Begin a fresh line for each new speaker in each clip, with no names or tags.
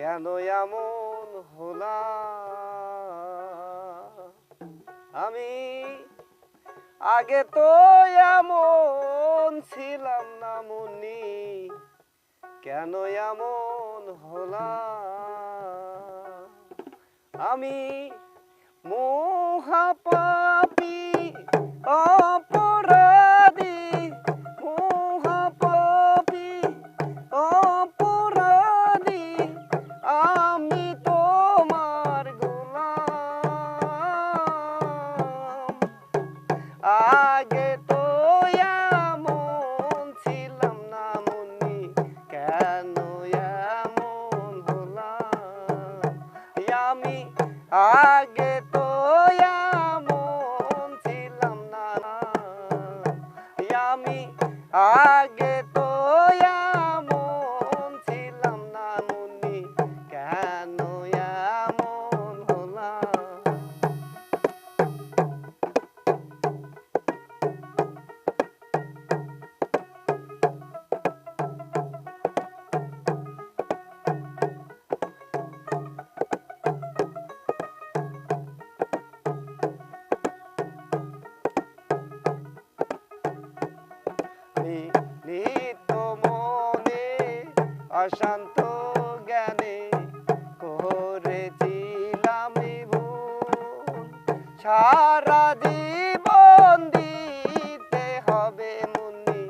কেন এমন হলাম? আমি আগে তো এমন ছিলাম না মুনি কেন এমন হলাম? আমি মহাপাপী আগে অশান্ত জ্ঞানে করেছিলাম সারা জীবন দিতে হবে মুনি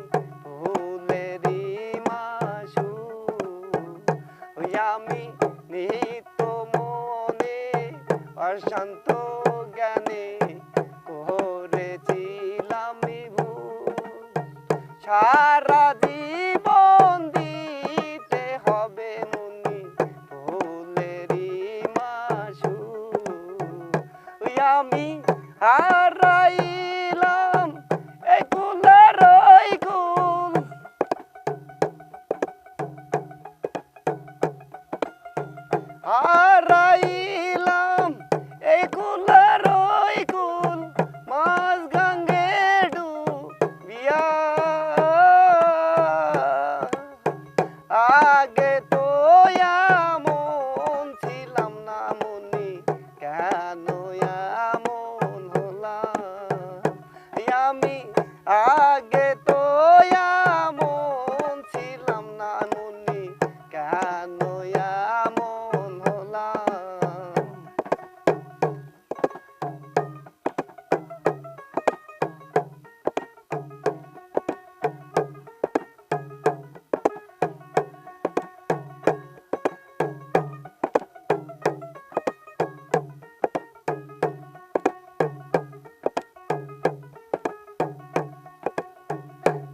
ফুলেরই মাসু। আমি নিত্য মনে অশান্ত জ্ঞানে করেছিলাম সারা আমি হারাইলাম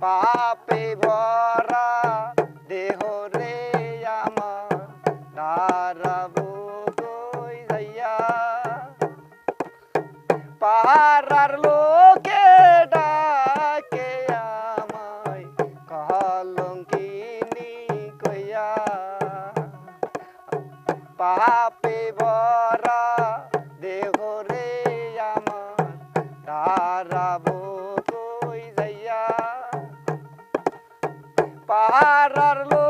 পাপে ভরা দেহ রে আমার। দাঁড়াবো কই যাইয়া পাহাড়ার লোকে ডাকে আমায় কলঙ্কিনি কইয়া। পাপে ভরা দেহ রে আমার দাঁড়াবো কই যাইয়া পাহাড়ার লো